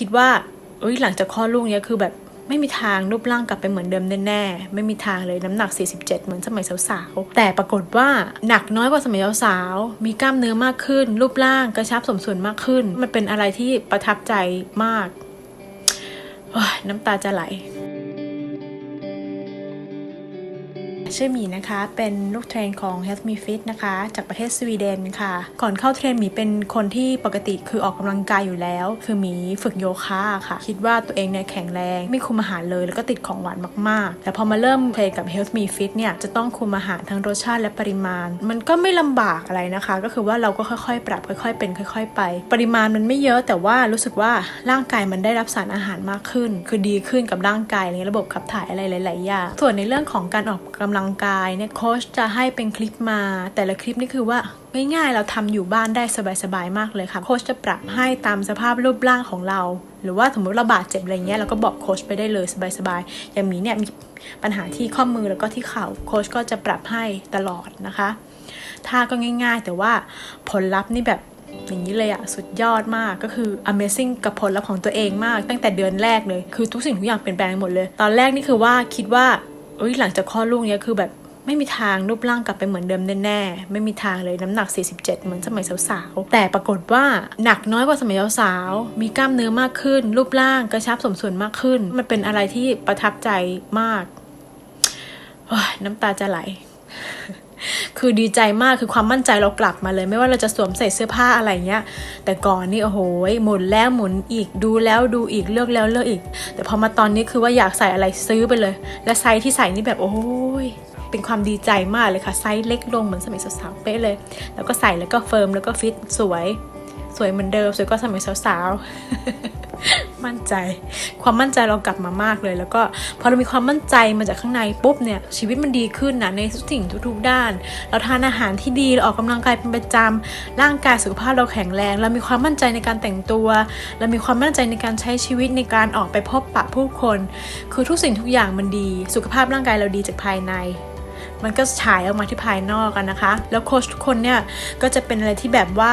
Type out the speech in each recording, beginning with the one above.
คิดว่าเอ้ยหลังจากคลอดลูกเนี้ยคือแบบไม่มีทางรูปร่างกลับไปเหมือนเดิมแน่ๆ ไม่มีทางเลยน้ำหนัก 47 เหมือนสมัยสาวๆ แต่ปรากฏว่าหนักน้อยกว่าสมัยสาวๆ มีกล้ามเนื้อมากขึ้น รูปร่างกระชับสมส่วนมากขึ้น มันเป็นอะไรที่ประทับใจมาก น้ำตาจะไหล ชื่อหมีนะคะ เป็นลูกเทรนของ Health Me Fit นะคะ จากประเทศสวีเดนค่ะ ก่อนเข้าเทรนหมีเป็นคนที่ปกติคือออกกำลังกายอยู่แล้ว คือหมีฝึกโยคะค่ะ คิดว่าตัวเองเนี่ยแข็งแรงไม่คุมอาหารเลย แล้วก็ติดของหวานมากๆ แต่พอมาเริ่มเทรนกับ Health Me Fit เนี่ยจะต้องคุมอาหารทั้งรสชาติและปริมาณ มันก็ไม่ลำบากอะไรนะคะ ก็คือว่าเราก็ค่อยๆ ปรับค่อย ๆ เป็นค่อย ๆ ไป ปริมาณมันไม่เยอะแต่ว่ารู้สึกว่าร่างกายมันได้รับสารอาหารมากขึ้น คือดีขึ้นกับร่างกายอะไรเงี้ยระบบขับถ่ายอะไรหลาย ๆ อย่างส่วนในเรื่องของการออกกำลังกายเนี่ยโค้ชจะให้เป็นคลิปมา แต่ละคลิปนี่คือว่าง่ายๆเราทำอยู่บ้านได้สบายๆมากเลยค่ะโค้ชจะปรับให้ตามสภาพรูปร่างของเรา หรือว่าสมมติเราบาดเจ็บอะไรเงี้ยเราก็บอกโค้ชไปได้เลยสบายๆอย่างมีเนี่ยมีปัญหาที่ข้อมือแล้วก็ที่เข่าโค้ชก็จะปรับให้ตลอดนะคะท่าก็ง่ายๆ แต่ว่าผลลัพธ์นี่แบบอย่างนี้เลยอะสุดยอดมากก็คือ amazing กับผลลัพธ์ของตัวเองมาก ตั้งแต่เดือนแรกเลย คือทุกสิ่งทุกอย่างเปลี่ยนแปลงหมดเลย ตอนแรกนี่คือว่าคิดว่า เอ้ยหลังจากคลอดลูกเนี้ยคือแบบไม่มีทางรูปร่างกลับไปเหมือนเดิมแน่ๆ ไม่มีทางเลยน้ำหนัก 47 เหมือนสมัยสาวๆ แต่ปรากฏว่าหนักน้อยกว่าสมัยสาวๆ มีกล้ามเนื้อมากขึ้น รูปร่างกระชับสมส่วนมากขึ้น มันเป็นอะไรที่ประทับใจมาก น้ำตาจะไหล คือดีใจมากคือความมั่นใจเรากลับมาเลย ไม่ว่าเราจะสวมใส่เสื้อผ้าอะไรเงี้ย แต่ก่อนนี่โอ้โหหมุนแล้วหมุนอีกดูแล้วดูอีกเลือกแล้วเลือกอีก แต่พอมาตอนนี้คือว่าอยากใส่อะไรซื้อไปเลย และไซส์ที่ใส่นี่แบบโอ้ยเป็นความดีใจมากเลยค่ะไซส์เล็กลงเหมือนสมัยสาวๆเป๊ะเลย แล้วก็ใส่แล้วก็เฟิร์มแล้วก็ฟิตสวย สวยเหมือนเดิมสวยก็สมัยสาวๆ มั่นใจ ความมั่นใจเรากลับมามากเลย แล้วก็พอเรามีความมั่นใจมาจากข้างในปุ๊บเนี่ยชีวิตมันดีขึ้นนะในทุกสิ่งทุกๆด้าน เราทานอาหารที่ดีเราออกกำลังกายเป็นประจำร่างกายสุขภาพเราแข็งแรง เรามีความมั่นใจในการแต่งตัว เรามีความมั่นใจในการใช้ชีวิตในการออกไปพบปะผู้คน คือทุกสิ่งทุกอย่างมันดี สุขภาพร่างกายเราดีจากภายในมันก็ฉายออกมาที่ภายนอกกันนะคะ แล้วโค้ชทุกคนเนี่ย ก็จะเป็นอะไรที่แบบว่า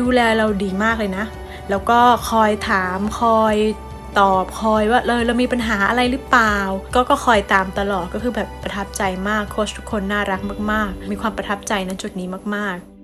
ดูแลเราดีมากเลยนะ แล้วก็คอยถามคอยตอบคอยว่าเลยเรามีปัญหาอะไรหรือเปล่า ก็ก็คอยตามตลอดก็คือแบบประทับใจมากโค้ชทุกคนน่ารักมาก ๆ มีความประทับใจในจุดนี้มาก ๆ